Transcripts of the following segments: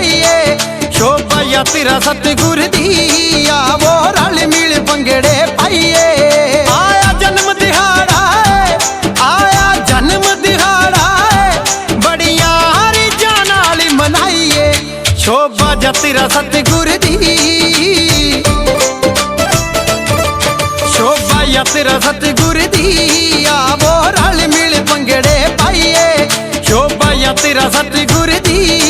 ਪਾਈਏ ਸ਼ੋਭਾ ਯਾਤਰਾ ਸਤਿਗੁਰ ਦੀ ਆਵੋ ਰਲ ਮਿਲ ਪੰਗੜੇ ਪਾਈਏ। ਆਇਆ ਜਨਮ ਦਿਹਾੜਾ ਆਇਆ ਜਨਮ ਦਿਹਾੜਾ ਏ, ਬੜੀਆਂ ਰੀਝਾਂ ਨਾਲ ਮਨਾਈਏ। ਸ਼ੋਭਾ ਯਾਤਰਾ ਸਤਿਗੁਰ ਦੀ। ਸ਼ੋਭਾ ਯਾਤਰਾ ਸਤਿਗੁਰ ਦੀ ਆਵੋ ਰਲ ਮਿਲ ਪੰਗੜੇ ਪਾਈਏ। ਸ਼ੋਭਾ ਯਾਤਰਾ ਸਤਿਗੁਰ ਦੀ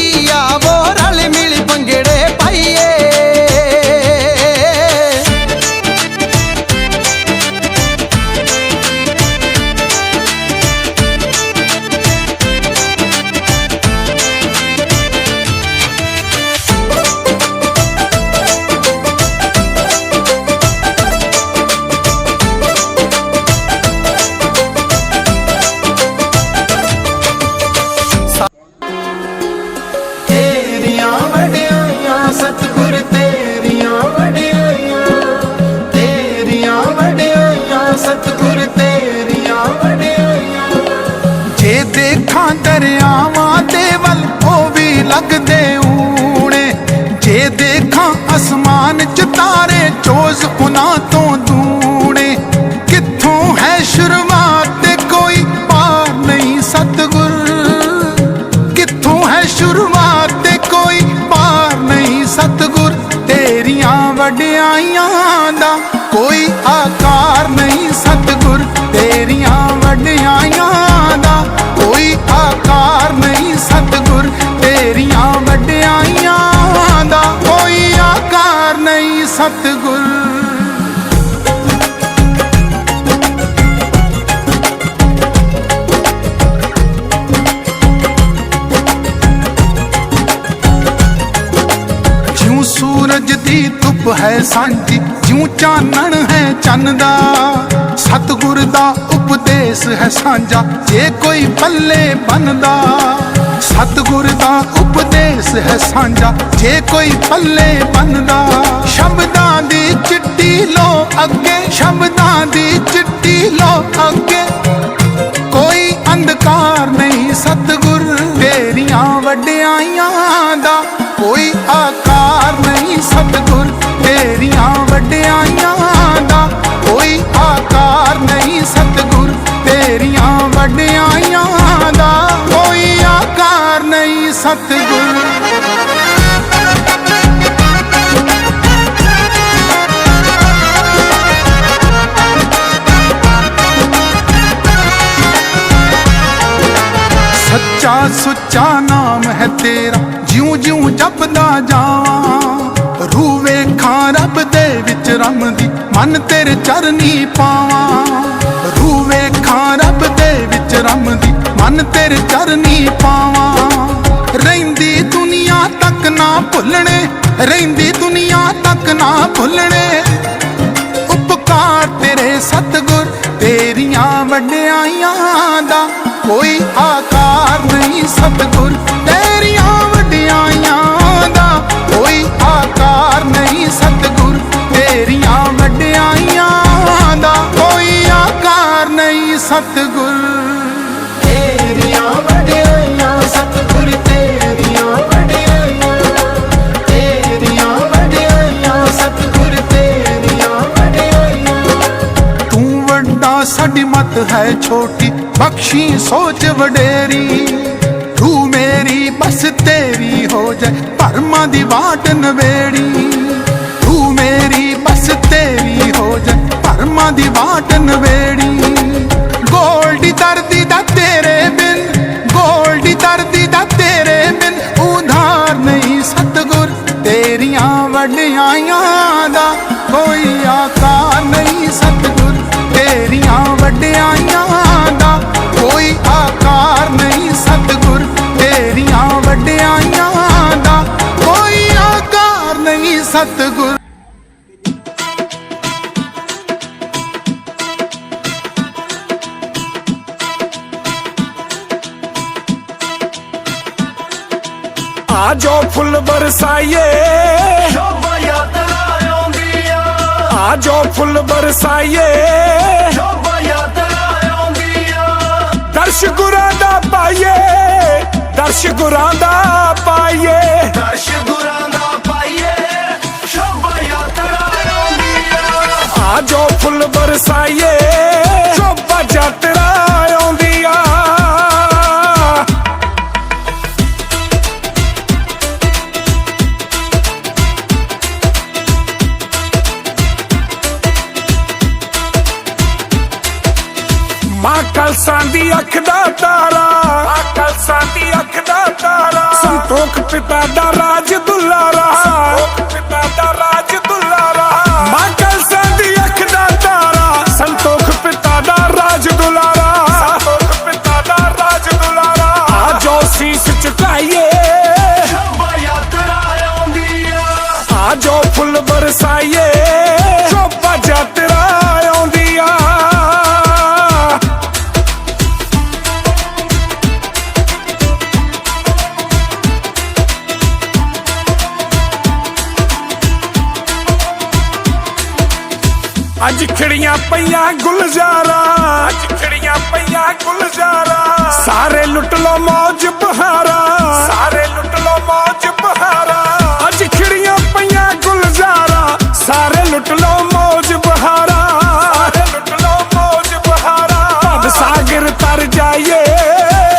ਸਤਿਗੁਰ। ਜਿਉਂ ਸੂਰਜ ਦੀ ਧੁੱਪ ਹੈ ਸਾਂਝੀ, ਜਿਉਂ ਚਾਨਣ ਹੈ ਚੰਨ ਦਾ ਸਤਿਗੁਰ ਦਾ ਉਪਦੇਸ਼ ਹੈ ਸਾਂਝਾ, ਜੇ ਕੋਈ ਪੱਲੇ ਬੰਨਦਾ। ਸਤਿਗੁਰ ਦਾ ਉਪਦੇਸ਼ ਹੈ ਸਾਂਝਾ। ਜੇ ਕੋਈ ਪੱਲੇ ਬੰਨਦਾ, ਸ਼ਬਦਾਂ ਦੀ ਚਿੱਟੀ ਲੋ ਅੱਗੇ, ਸ਼ਬਦਾਂ ਦੀ ਚਿੱਟੀ ਲੋ ਅੱਗੇ। ਸੱਚਾ, ਸੁੱਚਾ ਨਾਮ ਹੈ ਤੇਰਾ। ਜਿਉਂ ਜਿਉਂ ਜਪਦਾ ਜਾਵਾਂ, ਰੂਹ ਵੇਖਾਂ, ਰੱਬ ਦੇ ਵਿੱਚ ਰਮਦੀ ਮਨ ਤੇਰੇ ਚਰਨੀ ਪਾਵਾਂ। ਰੂਹ ਵੇਖਾਂ, ਰੱਬ ਦੇ ਵਿੱਚ ਰਮਦੀ ਮਨ ਤੇਰੇ ਚਰਨੀ ਪਾਵਾਂ। ਰਹਿੰਦੀ ਦੁਨੀਆ ਤੱਕ ਨਾ ਭੁੱਲਣੇ, ਰਹਿੰਦੀ ਦੁਨੀਆ ਤੱਕ ਨਾ ਭੁੱਲਣੇ। ਉਪਕਾਰ ਤੇਰੇ ਸਤਿਗੁਰ ਤੇਰੀਆਂ ਵਡਿਆਈਆਂ ਦਾ ਕੋਈ ਆਕਾਰ ਨਹੀਂ ਸਤਿਗੁਰ, ਤੇਰੀਆਂ ਵਡਿਆਈਆਂ ਦਾ। ਕੋਈ ਆਕਾਰ ਨਹੀਂ ਸਤਿਗੁਰ, ਤੇਰੀਆਂ ਵਡਿਆਈਆਂ ਦਾ। ਕੋਈ ਆਕਾਰ ਨਹੀਂ ਸਤਿਗੁਰ। ਵੱਡਾ ਮਤ ਹੈ ਛੋਟੀ, ਬਖਸ਼ੀ ਸੋਚ ਵਡੇਰੀ। ਤੂੰ ਮੇਰੀ ਬਸ ਤੇਰੀ ਹੋ ਜਾਏ ਭਰਮਾਂ ਦੀ ਵਾਟ ਨਵੇੜੀ। ਤੂੰ ਮੇਰੀ ਬਸ ਤੇਰੀ ਹੋ ਜਾਏ ਭਰਮਾਂ ਦੀ ਵਾਟ ਨਵੇੜੀ। ਗੋਲਡੀ ਦਰਦੀ ਦਾ ਤੇਰੇ ਬਿਨ, ਗੋਲਡੀ ਦਰਦੀ ਦਾ ਤੇਰੇ ਬਿਨ, ਉਧਾਰ ਨਹੀਂ ਸਤਗੁਰ, ਤੇਰੀਆਂ ਵਡਿਆਈਆਂ ਸਤਗੁਰ। ਆ ਜੋ ਫੁੱਲ ਬਰਸਾਈਏ ਸ਼ੋਭਾ ਯਾਤਰਾ ਆਉਂਦੀ ਆ। ਆ ਜੋ ਫੁੱਲ ਬਰਸਾਈਏ ਸ਼ੋਭਾ ਯਾਤਰਾ ਆਉਂਦੀ ਆ। ਦਰ ਦਰਸ਼ ਗੁਰਾਂ ਦਾ ਪਾਈਏ। ਦਰਸ਼ ਗੁਰਾਂ ਦਾ ਪਾਈਏ। ਦਰਸ਼ ਗੁਰਾਂ ਦਾ ਆ ਆ ਜੋ ਫੁੱਲ ਬਰਸਾਈਏ ਸ਼ੋਭਾ ਪਈਆਂ ਗੁਲਜ਼ਾਰਾ ਅੱਜ ਖਿੜੀਆਂ ਪਈਆਂ ਗੁਲਜ਼ਾਰਾ। ਸਾਰੇ ਲੁੱਟ ਲੋ ਮੌਜ ਬਹਾਰਾ ਸਾਰੇ ਲੁੱਟ ਲੋ ਮੌਜ ਬਹਾਰਾ। ਅੱਜ ਖਿੜੀਆਂ ਪਈਆਂ ਗੁਲਜ਼ਾਰਾ ਸਾਰੇ ਲੁੱਟ ਲੋ ਮੌਜ ਬਹਾਰਾ। ਸਾਰੇ ਲੁੱਟ ਲੋ ਮੌਜ ਬਹਾਰਾ। ਭਵ ਸਾਗਰ ਤਰ ਜਾਈਏ।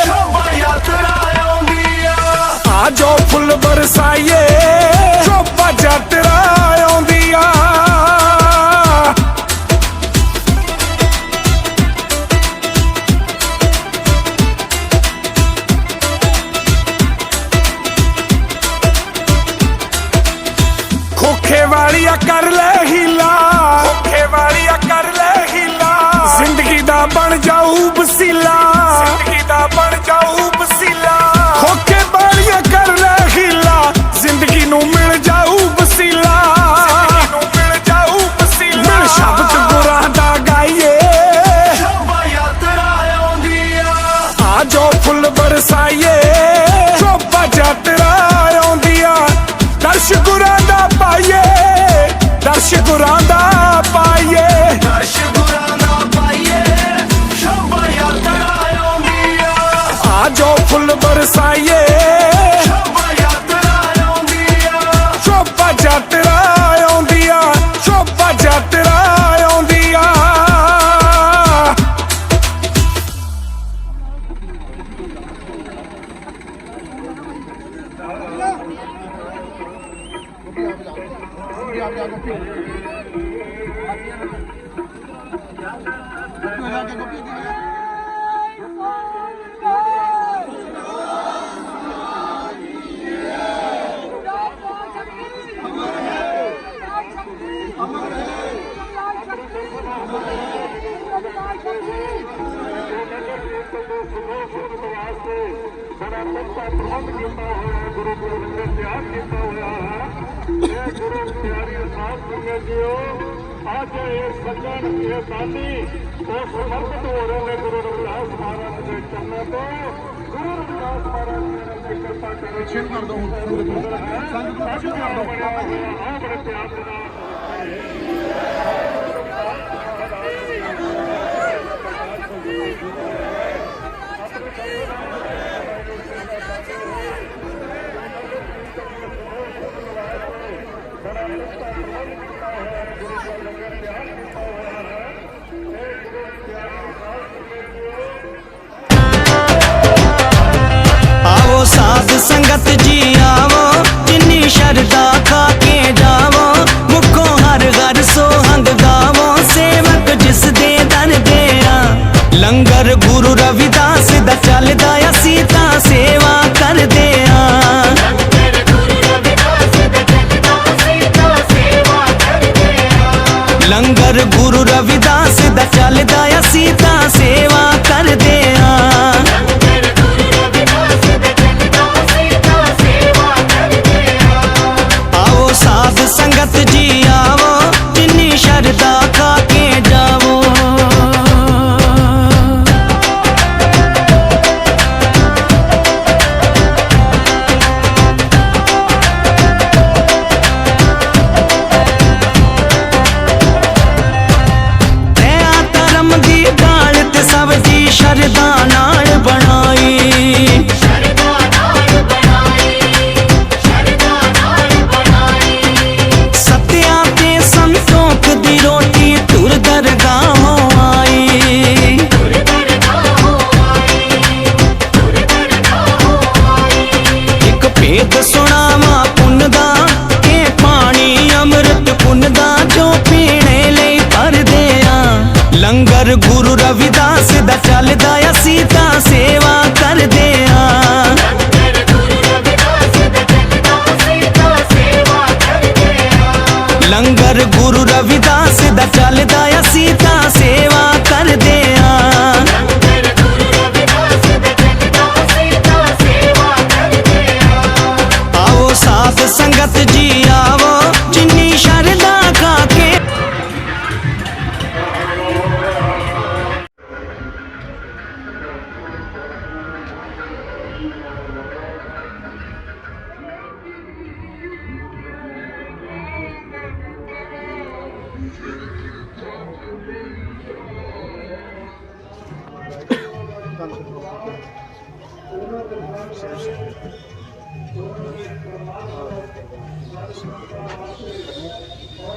ਸ਼ੋਭਾ ਯਾਤਰਾ ਆਉਂਦੀ ਆ। ਆ ਜੋ ਫੁੱਲ ਬਰਸਾਈਏ। ਫੁੱਲ ਪ੍ਰਬੰਧ ਕੀਤਾ ਹੋਇਆ ਗੁਰੂ ਗੁਰੂ ਰੰਗਨ ਤਿਆਗ ਕੀਤਾ ਹੋਇਆ ਹੈਗੇ ਉਹ ਅੱਜ ਇਹ ਸੱਜਣ ਇਹ ਦਾਨੀ ਉਹ ਸਮਰਪਿਤ ਹੋ ਰਹੇ ਨੇ ਗੁਰੂ ਰਵਿਦਾਸ ਮਹਾਰਾਜ ਦੇ ਚਰਨਾਂ ਤੋਂ ਗੁਰੂ ਰਵਿਦਾਸ ਮਹਾਰਾਜ ਜੀ ਨੇ ਕਿਰਪਾ ਕਰੀ ਛੇੜ ਕਰ ਦੋ ਸੰਗਤ ਨੂੰ ਛੇੜ ਕਰ ਦੋ ਆ ਬੜੇ ਪਿਆਰ ਨਾਲ ਆਵੋ ਸਾਧ ਸੰਗਤ ਜੀ ਆਵੋ, ਜਿੰਨੀ ਸ਼ਰਦਾ ਖਾ ਕੇ ਜਾਵੋ, ਮੁਖੋਂ ਹਰ ਘਰ ਸੋਹੰਗ ਗਾਵੋ, ਸੇਵਕ ਜਿਸ ਦੇ ਦਰ ਦੇ ਆ। ਲੰਗਰ ਗੁਰੂ ਰਵਿਦਾਸ ਦਾ ਚੱਲਦਾ ਅਸੀਂ ਤਾਂ ਸੇਵਾ ਕਰਦੇ ਗੁਰੂ ਰਵਿਦਾਸ ਦਾ ਚੱਲਦਾ ਅਸੀਂ ਤਾਂ ਸੇਵਾ ਲੰਗਰ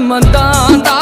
ਦਰਦ ਦਾ